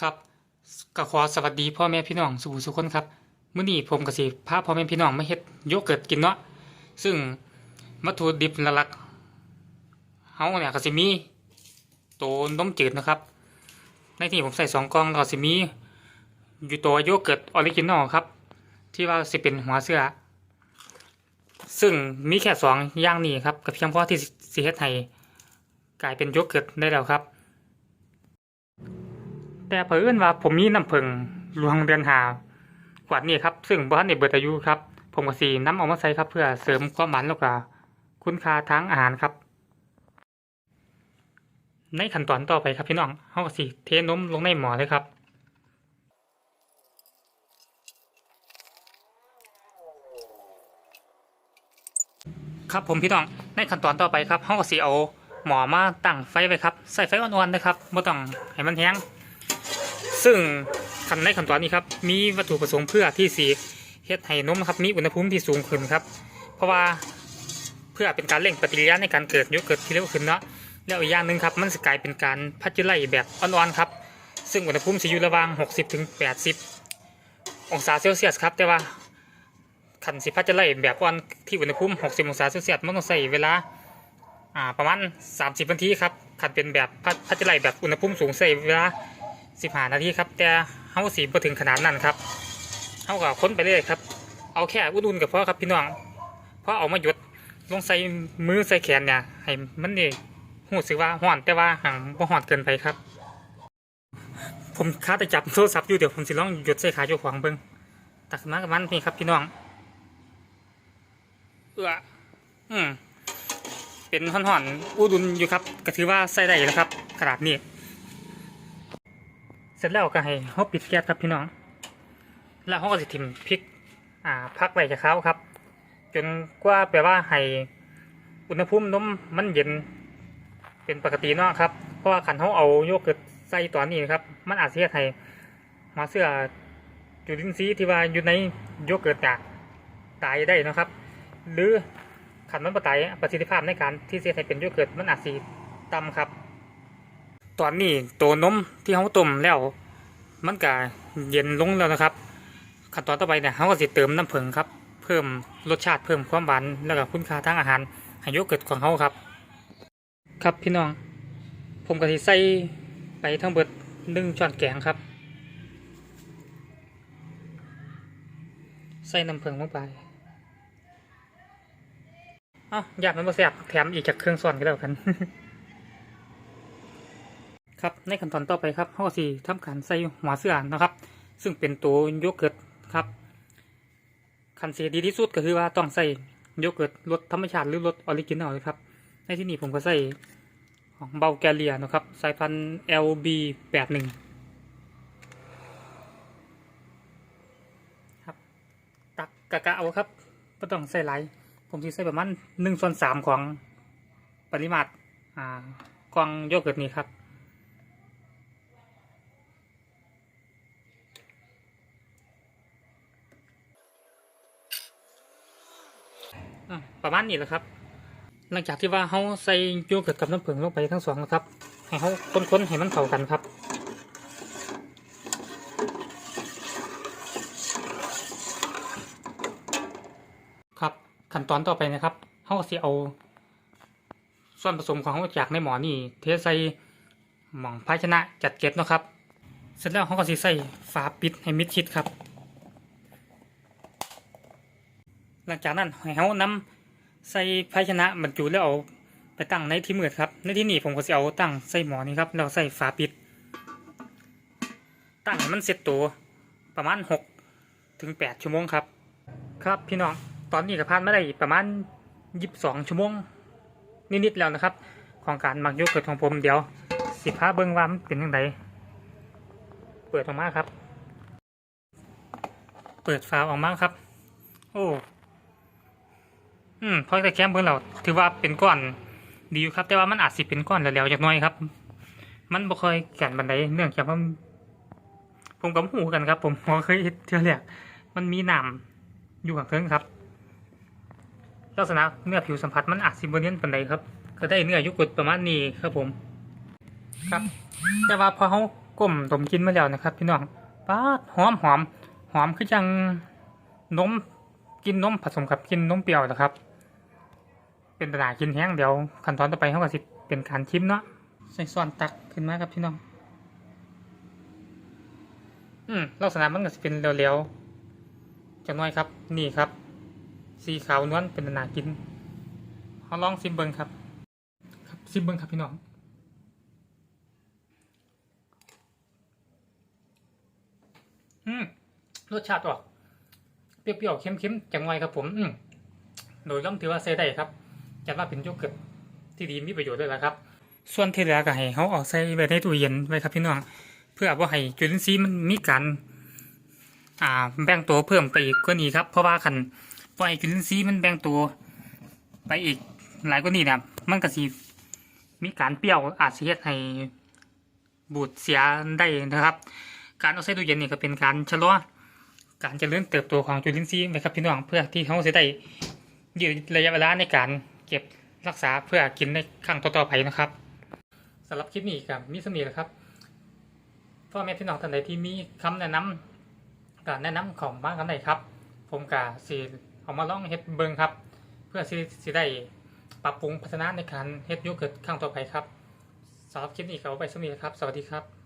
ครับก็ขอสวัสดีพ่อแม่พี่น้องสู่สุขคนครับมื้อนี้ผมก็สิพาพ่อแม่พี่น้องมาเฮ็ดโยเกิร์ตกินเนาะซึ่งวัตถุดิบหลักเฮาเนี่ยก็สิมีตัวนมจืดนะครับ ในที่ผมใส่สองกล่องแล้วก็สิมีอยู่ตัวโยเกิร์ตออริจินอลครับ ที่ว่าสิเป็นหัวเสื้อ ซึ่งมีแค่สองอย่างนี้ครับก็เพียงพอที่สิเฮ็ดให้กลายเป็นโยเกิร์ตได้แล้วครับ แต่เผอิญว่าผมมีน้ำผึ้งหลวงเดือนหากว่านี้ครับ ซึ่งบ้านในเบิดอายุครับ ผมก็สีน้ำเอามาใส่ครับเพื่อเสริมความหวานแล้วก็คุณค่าทางอาหารครับ ในขั้นตอนต่อไปครับพี่น้องเขาก็สีเทนมลงในหม้อเลยครับครับผมพี่น้องในขั้นตอนต่อไปครับเขาก็สีเอาหม้อมาตั้งไฟไว้ครับ ใส่ไฟอ่อนๆนะครับไม่ต้องให้มันแห้ง ซึ่งขั้นในขั้นตอนนี้ครับมีวัตถุประสงค์เพื่อที่สีเฮ็ดให้นมครับมีอุณหภูมิที่สูงขึ้นครับ เพราะว่าเพื่อเป็นการเร่งปฏิกิริยาในการเกิดโยเกิร์ตที่เร็วขึ้นเนาะแล้วอีกอย่างหนึ่งครับมันจะกลายเป็นการพัชไลแบบอ่อนๆครับซึ่งอุณหภูมิจะอยู่ระหว่าง 60ถึง80 องศาเซลเซียสครับแต่ว่าขันสิพัชไลแบบอ่อนที่อุณหภูมิ 60 องศาเซลเซียสมันต้องใช้เวลาอ่าประมาณ 30 นาทีครับขันเป็นแบบพัชไลแบบอุณหภูมิสูงใช้เวลา สิบห้านาทีครับ แต่เฮาสีบ่ถึงขนาดนั้นครับเฮาก็ค้นไปเรื่อยครับ เอาแค่อุ่นๆกับพ่อครับพี่น้องเพราะเอามาหยดลงใส่มือใส่แขนเนี่ยให้มันนี่รู้สึกว่าห่อนแต่ว่าห่างบ่ห่อนเกินไปครับ ผมค้าแต่จับโทรศัพท์อยู่เดี๋ยวผมสิลองหยดใส่ขาเจ้าของเบิ่งตักมากับมันนี่ครับพี่น้องเอออืมเป็นห่อนๆอุ่นอยู่ครับก็ถือว่าใส่ได้แล้วครับขนาดนี้ เสร็จแล้วก็ให้เขาปิดแก๊สครับพี่น้อง แล้วเขาก็จะทิมพริก อ่าพักไว้จะเขาครับ จนกว่าแปลว่าให้อุณหภูมินมมันเย็น เป็นปกติเนาะครับ เพราะว่าขันเขาเอาโยเกิร์ตใส่ตอนนี้นครับ มันอาจจะเฮ็ดให้มาเสื้อจุลินทรีย์ที่ว่าอยู่ในโยเกิร์ตอะตายได้นะครับ หรือขันมันบ่ตายประสิทธิภาพในการที่จะให้เป็นโยเกิร์ตมันอาจสิต่ำครับ ตอนนี้ตัวนมที่เขาต้มแล้ว มันก็เย็นลงแล้วนะครับ ขั้นตอนต่อไปเนี่ยเขาก็จะเติมน้ำผึ้งครับ เพิ่มรสชาติเพิ่มความหวานแล้วก็คุณค่าทางอาหารให้โยเกิร์ตของเขาครับ ครับพี่น้อง ผมก็จะใส่ไปทั้งเบิดหนึ่งช้อนแกงครับ ใส่น้ำผึ้งลงไปอ้าอยากมันมาแสบแถมอีกจากเครื่องส่วนก็แล้วกัน ครับในขั้นตอนต่อไปครับเขาก็สิทำการใส่หัวเสื้อนะครับ ซึ่งเป็นตัวโยเกิร์ตครับขั้นสียดีที่สุดก็คือว่าต้องใส่โยเกิร์ตรสธรรมชาติหรือรสออริจินอลเลยครับ ในที่นี้ผมก็ใส่ของเบลแกเรียนะครับ สายพันธุ์ LB 8 1 ครับ ตักกะกะเอาครับไม่ต้องใส่หลาย ผมจะใส่ประมาณหนึ่งส่วนสามของปริมาตรกล่องโยเกิร์ตนี้ครับ ประมาณนี้แหละครับ หลังจากที่ว่าเขาใส่โยเกิร์ตกับน้ำผึ้งลงไปทั้งสองนะครับ ให้เขาค้นๆให้มันเข้ากันครับครับขั้นตอนต่อไปนะครับเขาก็สิเอาส่วนผสมของเขาจากในหมอนี่เทใส่หม่องภาชนะจัดเก็บนะครับ เสร็จแล้วเขาก็สิใส่ฝาปิดให้มิดชิดครับ หลังจากนั้นให้เขานำ ใส่ภาชนะบรรจุแล้วเอาไปตั้งในที่มืดครับ ในที่นี้ผมก็จะเอาตั้งใส่หมอนี้ครับแล้วใส่ฝาปิด ตั้งให้มันเสร็จตัวประมาณหกถึงแปดชั่วโมงครับ ครับพี่น้องตอนนี้ก็ผ่านมาได้ประมาณยี่สิบสองชั่วโมงนิดๆแล้วนะครับ ของการหมักโยเกิร์ตของผมเดี๋ยวสิพาเบิ้งว่ามันเป็นยังไงเปิดออกมาครับ เปิดฝาออกมาครับ โอ้ อืมพอแต่แคมเพิ่งเราถือว่าเป็นก้อนดีอยู่ครับ แต่ว่ามันอาจสิเป็นก้อนแล้วๆจากน้อยครับ มันบ่ค่อยแข็งบันไดเนื่องจากว่าผมกับหูกันครับ ผมบ่เคยเห็นเท่าแรกมันมีหนามอยู่ข้างเทิงครับ ลักษณะเนื้อผิวสัมผัสมันอาจสิบเนียนปันใดครับ ก็ได้เนื้อยุกดประมาณนี้ครับผม ครับ แต่ว่าพอเขาก้มดมกินมาแล้วนะครับ พี่น้องป้าดหอมหอมหอมคือจังนมกินนมผสมกับกินนมเปรี้ยวนะครับ เป็นตลาดกินแห้งเดี๋ยวขั้นตอนต่อไปเขาก็สิเป็นการชิมเนาะใส่ซ้อนตักขึ้นมาครับพี่น้อง อืมลักษณะมันก็จะเป็นเร็วๆจังน้อยครับ นี่ครับ สีขาวนวลเป็นตลาดกินเขาลองซิมเบิงครับ ครับซิมเบิงครับพี่น้องอืมรสชาติออกเปรี้ยวๆเค็มๆจังไวครับผม อืมโดยย่อมถือว่าใช้ได้ครับ จัดว่าเป็นโยเกิร์ตที่ดีมีประโยชน์ด้วยละครับ ส่วนที่เหลือก็ให้เขาเอาใส่ไว้ในตู้เย็นไว้ครับพี่น้องเพื่อว่าให้จุลินทรีย์มันมีการอ่าแบ่งตัวเพิ่มไปอีกกว่านี้ครับเพราะว่าคันปล่อยจุลินทรีย์มันแบ่งตัวไปอีกหลายกว่านี้นะมันก็สิมีการเปรี้ยวอาจเฮ็ดให้บูดเสียได้นะครับ การเอาใส่ตู้เย็นนี่ก็เป็นการชะลอการเจริญเติบโตของจุลินทรีย์นะครับพี่น้องเพื่อที่เขาจะได้ยืดระยะเวลาในการ เก็บรักษาเพื่อกินในครั้งต่อๆไปนะครับสำหรับคลิปนี้ครับมีสมีนะครับพ่อแม่พี่น้องท่านใดที่มีคำแนะนำการแนะนำของบ้านกันใดครับ ผมกาสิเอามาลองเฮ็ดเบิงครับ เพื่อสิสิได้ปรับปรุงพัฒนาในการเฮ็ดโยเกิร์ตครั้งต่อไปครับสำหรับคลิปนี้ก็ไปสมีครับ สวัสดีครับ